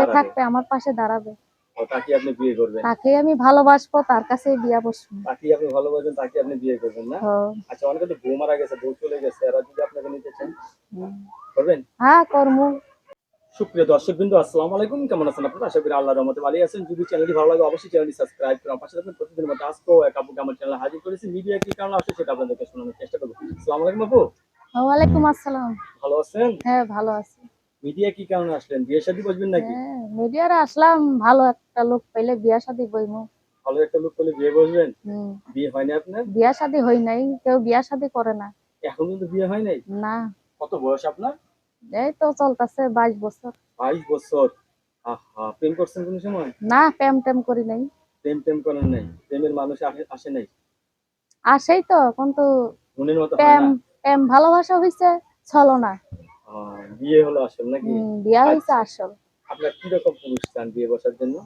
দাঁড়াবে থাকবে আমার পাশে দাঁড়াবে। তাকে আপনি বিয়ে করবেন। তাকে আমি ভালোবাসবো তার কাছেই বিয়া বসবো। তাকে আপনি ভালোবাসেন তাকে আপনি বিয়ে করবেন না? আচ্ছা অনেকে তো বউ মারা গেছে বউ চলে গেছে এরা যদি আপনাকে নিতে চান করবেন? হ্যাঁ কর্ম সুপ্রিয় দর্শক বিন্দু আসসালামু আলাইকুম। কেমন আছেন আপনারা? আশা করি আল্লাহর রহমতে ভালো আছেন। যদি চ্যানেলটি ভালো লাগে অবশ্যই চ্যানেলটি সাবস্ক্রাইব করুন পাশে থাকবেন। প্রতিদিন মতো আজকেও এক আপুকে আমার চ্যানেলে হাজির করেছি। মিডিয়া কি কারণে আসে সেটা আপনাদেরকে শোনানোর চেষ্টা করব। আসসালামু আলাইকুম আপু। ওয়ালাইকুম আসসালাম। ভালো আছেন? হ্যাঁ ভালো আছি। মিডিয়া কি কারণে আসলেন? বিয়ে শাদী বসবেন নাকি? হ্যাঁ মিডিয়ারে আসলাম ভালো একটা লোক পাইলে বিয়া শাদি বইমু ভালো একটা লোক পেলে বিয়ে বসবেন। বিয়ে হয়নি আপনার? বিয়া শাদি হই নাই কেউ বিয়া শাদি করে না। এখন কিন্তু বিয়ে হয় নাই? না। কত বয়স আপনার? এই তো চলতেছে বাইশ বছর। বাইশ বছর। আহা প্রেম করছেন কোন সময়? না প্রেম টেম করি নাই। প্রেম টেম করেন নাই? প্রেমের মানুষ আসে- আসে নাই? আসেই তো কিন্তু মনের মতো হয় প্রেম প্রেম ভালোবাসা হইছে চলো না আহ, বিয়ে হলো আসল নাকি? বিয়া হইছে আসল। আপনার কি রকম পুরুষ চান বিয়ে বসার জন্য?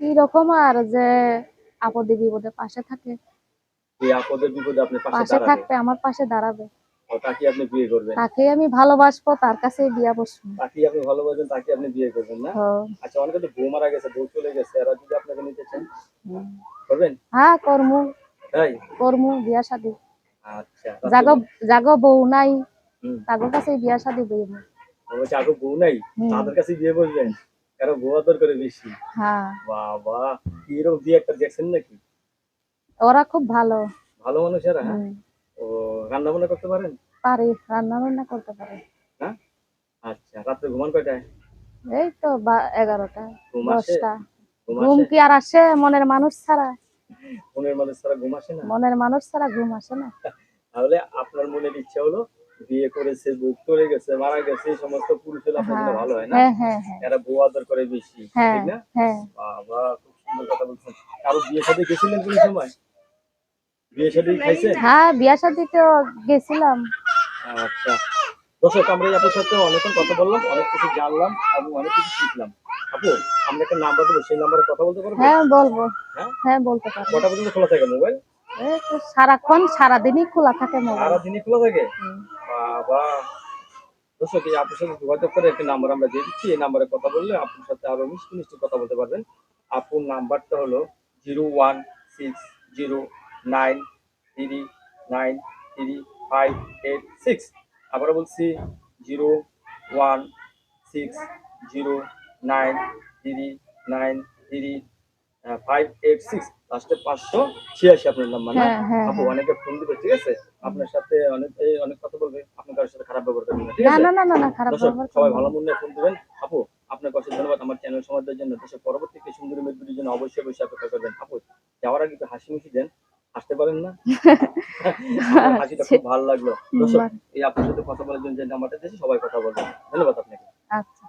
কি রকম আর যে আপদে বিপদে পাশে থাকে। এই আপদে বিপদে আপনি পাশে থাকবে আমার পাশে দাঁড়াবে। তাকে আপনি বিয়ে করবেন? তাকে আমি ভালোবাসবো তার কাছে বিয়া বসবো। তাকে আপনি ভালোবাসেন তাকে আপনি বিয়ে করবেন না? ও, আচ্ছা অনেকে তো বউ মারা গেছে বউ চলে গেছে এরা যদি আপনাকে নিতে চান। করবেন? হ্যাঁ কর্ম। তাই? কর্ম বিয়া শাদি। আচ্ছা জাগ জাগ বউ নাই। তাগো কাছে বিয়া শাদি বইব বলছে আগে বউ নাই? তাদের কাছে বিয়ে বসবেন কারও বউ আদর করে বেশি? হ্যাঁ। বাবা কি এরকম দিয়ে একটা দেখছেন নাকি? ওরা খুব ভালো। ভালো মানুষ এরা হ্যাঁ? ও রান্না বান্না করতে পারেন? পারে রান্না বান্না করতে পারে। হ্যাঁ? আচ্ছা রাত্রে ঘুমান কয়টায়? এই তো এগারোটা দশটা। ঘুম কি আর আসে? মনের মানুষ ছাড়া। মনের মানুষ ছাড়া ঘুম আসে না? মনের মানুষ ছাড়া ঘুম আসে না। তাহলে আপনার মনের ইচ্ছা হলো বিয়ে করেছে বুক চলে গেছে মারা গেছে এই সমস্ত পুরুষ হলে আপনার জন্য ভালো হয় না? হ্যাঁ হ্যাঁ হ্যাঁ। এরা বউ আদর করে বেশি হ্যাঁ ঠিক না? হ্যাঁ। বাবা খুব সুন্দর কথা বলছেন। কারও বিয়ে সাথে গেছিলেন কোন সময়? বিয়ে সাথে খাইছেন? হ্যাঁ বিয়া শাদি তো গেছিলাম। আচ্ছা। দর্শক আমরা আপুর সাথে অনেকক্ষণ কথা বললাম অনেক কিছু জানলাম এবং অনেক কিছু শিখলাম। আপু আমরা একটা নাম্বার দেবো সেই নাম্বারে কথা বলতে পারব? হ্যাঁ বলব। হ্যাঁ? হ্যাঁ বলতে পারব। কটা পর্যন্ত খোলা থাকে মোবাইল? সারাক্ষণ সারাদিনই খোলা থাকে মোবাইল। সারাদিনই খোলা থাকে। বাবা। দর্শক এই আপুর সাথে যোগাযোগ করে একটি নাম্বার আমরা দিয়ে দিচ্ছি? এই নাম্বারে কথা বললে আপুর সাথে আরও মিষ্টি মিষ্টি কথা বলতে পারবেন। আপুর নাম্বারটা হলো zero one six zero nine three nine three five eight six আবার বলছি zero one six zero nine three nine three five eight six লাস্টে পাঁচশো ছিয়াশি আপনার নাম্বার না? হ্যাঁ হ্যাঁ আপু অনেকে ফোন দিবে ঠিক আছে? আপনার সাথে অনেক অনেক কথা বলবে আপনি কারোর সাথে খারাপ ব্যবহার করবেন ঠিক আছে? না না না না খারাপ ব্যবহার সবাই ভালো। মনে ফোন দিবেন। আপু আপনাকে অসংখ্য ধন্যবাদ আমার চ্যানেল সমাজের জন্য। দেশের পরবর্তী সুন্দরী জন্য অবশ্যই অবশ্যই অপেক্ষা করবেন। আপু যাওয়ার আগে একটু হাসি মুখি দেন। হাসতে পারেন না? হাসিটা খুব ভালো লাগল। দর্শক এই আপনার সাথে কথা বলার জন্য নাম্বারটা দিয়েছি সবাই কথা বলবেন। ধন্যবাদ আপনাকে। আচ্ছা।